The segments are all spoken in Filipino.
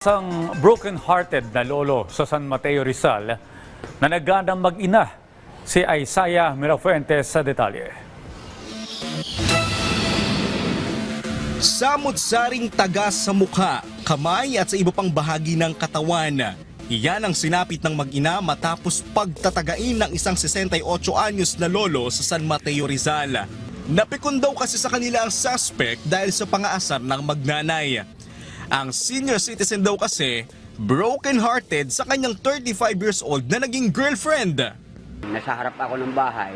Isang broken-hearted na lolo sa San Mateo Rizal na nagganang mag-ina si Isaiah Mirafuentes sa detalye. Samot-saring tagas sa mukha, kamay at sa iba pang bahagi ng katawan. Iyan ang sinapit ng mag-ina matapos pagtatagain ng isang 68 anyos na lolo sa San Mateo Rizal. Napikon daw kasi sa kanila ang suspect dahil sa pangaasar ng magnanay. Ang senior citizen daw kasi broken-hearted sa kanyang 35 years old na naging girlfriend. Nasa harap ako ng bahay,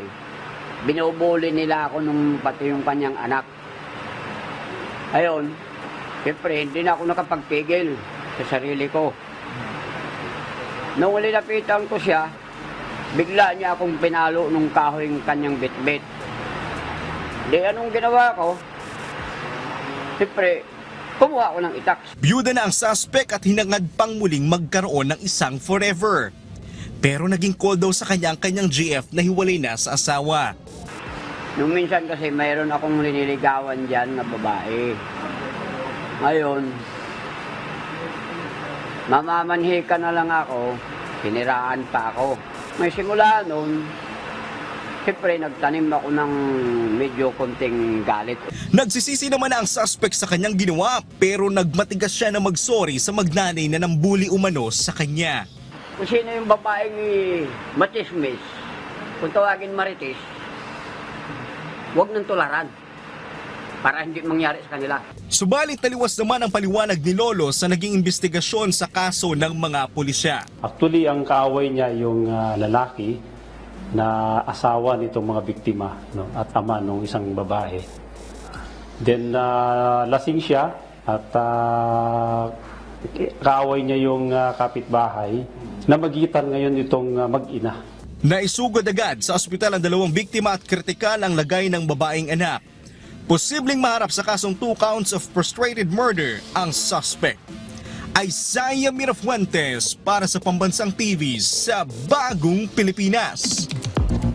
binubuli nila ako nung pati yung kanyang anak. Ayun, siyempre hindi na ako nakapagpigil sa sarili ko. Nung lapitan ko siya, bigla niya akong pinalo nung kahoy ng kanyang bitbit. Di anong ginawa ko? Siyempre, kumuha ako ng itak. Byuda na ang suspect at hinangad pang muling magkaroon ng isang forever. Pero naging call daw sa kanya ang kanyang GF na hiwalay na sa asawa. Nung minsan kasi mayroon akong liniligawan dyan na babae. Ngayon, mamamanhi ka na lang ako, siniraan pa ako. May simula noon, siyempre nagtanim ako ng medyo konting galit. Nagsisisi naman na ang suspect sa kanyang ginawa pero nagmatigas siya na magsorry sa magnanay na nambuli umano sa kanya. Kung sino yung babaeng matismis, kung tawagin maritis, huwag nang tularan para hindi mangyari sa kanila. Subalit taliwas naman ang paliwanag ni Lolo sa naging investigasyon sa kaso ng mga pulisya. Actually, ang kaaway niya yung ah, lalaki na asawa nitong mga biktima no, at ama ng isang babae. Then, ah, lasing siya at ah, kaaway niya yung ah, kapitbahay na magitan ngayon itong ah, mag-ina. Naisugod agad sa ospital ang dalawang biktima at kritikal ang lagay ng babaeng anak. Posibleng maharap sa kasong two counts of frustrated murder ang suspect. Isaiah Mirafuentes para sa Pambansang TV sa Bagong Pilipinas.